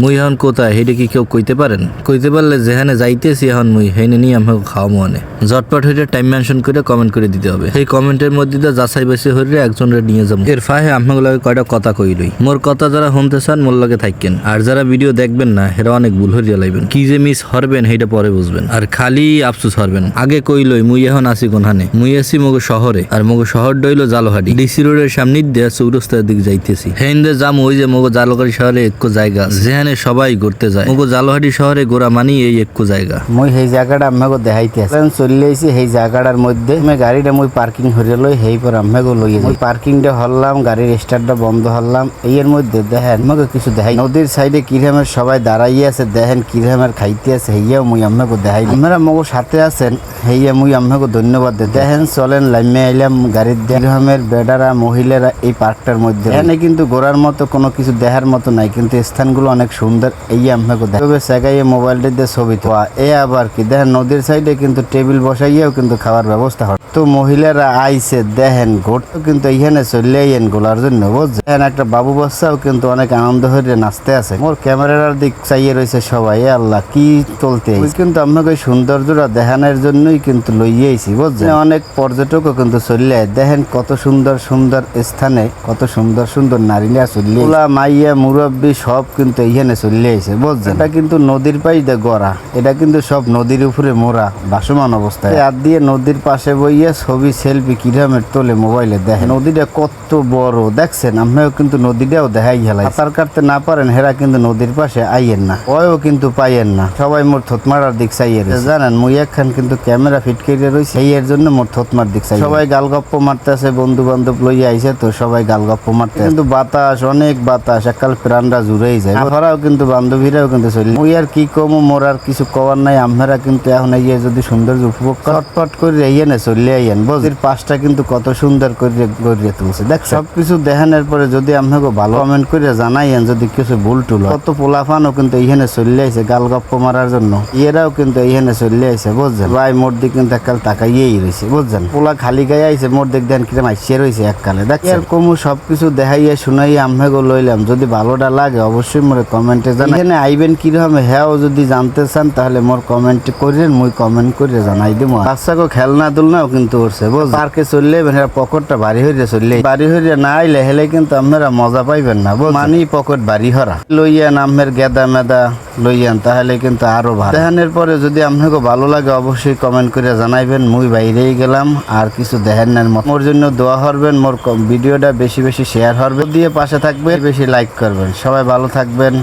মুই এখন কোথায়? হেডে কি কেউ কইতে পারেন? কইতে পারলে যেখানে যাইতেছি এখন মুই হেনে নিয়ে আমাকে খাওয়া মনে জটপট হইলে টাইম মেনশন করে কমেন্ট করে দিতে হবে। সেই কমেন্টের মধ্যে দিয়ে যাচাই বাছাই হইলে একজনের নিয়ে যাব। এর ফাহে লাগে কয়টা কথা কইলই মোর কথা যারা শুনতে চান, মোর লগে থাকেন আর যারা ভিডিও দেখবেন না, হেরা অনেক ভুল হইয়া লাইবেন। কি যে মিস হরবেন সেইটা পরে বুঝবেন। আর খালি আফসুস হরবেন। আগে কইলই মুই এখন আছি কোনখানে? মুই আছি মগো শহরে। আর মগো শহর ডইল জালহাটি। ডিসি রোডের সামনে দিয়ে চৌরস্তার দিক যাইতেছি। হেন্দে যাম ওই যে মগো জালকারি শহরে একটু জায়গা যেখানে সবাই ঘুরতে যায়। মগো জালহাটি শহরে গোড়া মানি এই একটু জায়গা। মই সেই জায়গাটা আমাকে দেখাইতে আছে চলে আইছি সেই জায়গাটার মধ্যে। আমি গাড়িটা মই পার্কিং হয়ে লই সেই পর আমাকে লই যাই। পার্কিংটা হল্লাম গাড়ির স্টার্টটা বন্ধ হল্লাম এর মধ্যে দেখেন আমাকে কিছু দেখাই নদীর সাইডে কিরমের সবাই দাঁড়াইয়ে আছে। দেখেন কিরমের খাইতে আছে হেইয়াও মুই আমাকে দেখাই আপনারা মগো সাথে আছেন হেইয়া মুই আমাকে ধন্যবাদ দেই। দেখেন, চলেন লাইমে আইলাম গাড়ির কিরমের বেডারা, মহিলারা এই পার্কটার মধ্যে। এখানে কিন্তু ঘোরার মতো কোনো কিছু দেখার মতো নাই, কিন্তু স্থানগুলো অনেক সুন্দর, এই আমাকে দেখবে সেগাইয়ে মোবাইলটা দিয়ে ছবি তোলা। এ আবার কি? দেখেন নদীর সাইডে কিন্তু টেবিল বসাইয়াও কিন্তু খাওয়ার ব্যবস্থা হয়। তো মহিলারা আইসে দেখেন ঘুরতে কিন্তু এইখানে চলে আইয়েন গোলার জন্য, বুঝছেন? একটা বাবু বাচ্চাও কিন্তু অনেক আনন্দ হয়ে নাচতে আছে। মোর ক্যামেরার দিক চাইয়ে রয়েছে সবাই আল্লাহ, কি চলতে কিন্তু আপনাকে সৌন্দর্যটা দেখানোর জন্যই কিন্তু লইয়ে আইছি, বুঝছেন? অনেক পর্যটকও কিন্তু চলে আয়। দেখেন কত সুন্দর সুন্দর স্থানে, কত সুন্দর সুন্দর নারীরা চলে ওলা, মাইয়া, মুরব্বী সব কিন্তু এইখানে চলে আইছে বুঝছেন? এটা কিন্তু নদীর পাই দে গড়া। এটা কিন্তু সব নদীর উপরে মোরা ভাসমান অবস্থায়। আর দিয়ে নদীর পাশে বইয়া ছবি সেলফি কিরমের তোলে মোবাইলে দেখেন। নদীটা কত বড় দেখছেন? আপনিও কিন্তু নদীটাও দেখাই হেলাই। সাঁতার কাটতে না পারেন হেরা কিন্তু নদীর পাশে আইয়েন না। ওয়ও কিন্তু পাইয়েন না। সবাই মোর থতমারার দিক চাইয়ে। জানেন মুই একখান কিন্তু ক্যামেরা ফিট করে রয়েছে এই এর জন্য মোর থতমার দিক চাই সবাই গালগপ্প মারতেছে বন্ধু বান্ধব লইয়া আইছে তো সবাই গালগপ্প মারতে কিন্তু বাতাস অনেক বাতাস একাল প্রাণরা জুড়েই যায়। ঘরাও কিন্তু বান্ধবীরাও কিন্তু চলি। মুই আর কি কমু মোর আর কিছু কবার নাই। আমরা কিন্তু এখন এই যদি সৌন্দর্য উপভোগ চটপট করে ইয়ে না চলে আইয়েন। বজির পাশটা কিন্তু কত সুন্দর করে গড়িয়ে তুলছে। দেখ সবকিছু দেখানোর পরে যদি আপনাকে ভালো কমেন্ট করে জানাইয়েন যদি কিছু ভুল টুল কত পোলাফানও কিন্তু এইখানে চলে আইছে গাল গপ্প মারার জন্য। এরাও কিন্তু এইখানে চলে আইছে বুঝছেন? ভাই মোর দিক কিন্তু এককাল তাকাইয়েই রয়েছে বুঝছেন? পোলা খালি গায়ে আইছে মোর দিক দেন কিরম আইসে রয়েছে এককালে। দেখ আর কমু সবকিছু দেখাইয়া শুনাইয়া আমহেগো লইলাম। যদি ভালোটা লাগে অবশ্যই মোরে কমেন্টে জানাই। এখানে আইবেন কীরকম হ্যাঁ যদি জানতে চান, তাহলে মোর কমেন্ট করেন মুই কমেন্ট করে জানাই দিব। বাচ্চাকে খেলনা দুলনাও কিন্তু উঠছে বুঝ পার্কে চললে এরা পকেটটা বাড়ি হইরে চললে। বাড়ি হইরে না আইলে, হেলে কিন্তু আপনারা মজা পাইবেন না মানি পকেট বাড়ি হরা। লইয়া নামের গেদা মেদা লইয়ান, তাহলে কিন্তু আরও ভালো। দেখানোর পরে যদি আপনাকে ভালো লাগে, অবশ্যই কমেন্ট করে জানাইবেন। মুই বাইরেই গেলাম, আর কিছু দেখেন না মোর জন্য দোয়া করবেন মোর ভিডিওটা বেশি বেশি শেয়ার করবেন দিয়ে পাশে থাকবেন, বেশি লাইক করবেন। সবাই ভালো থাকবেন।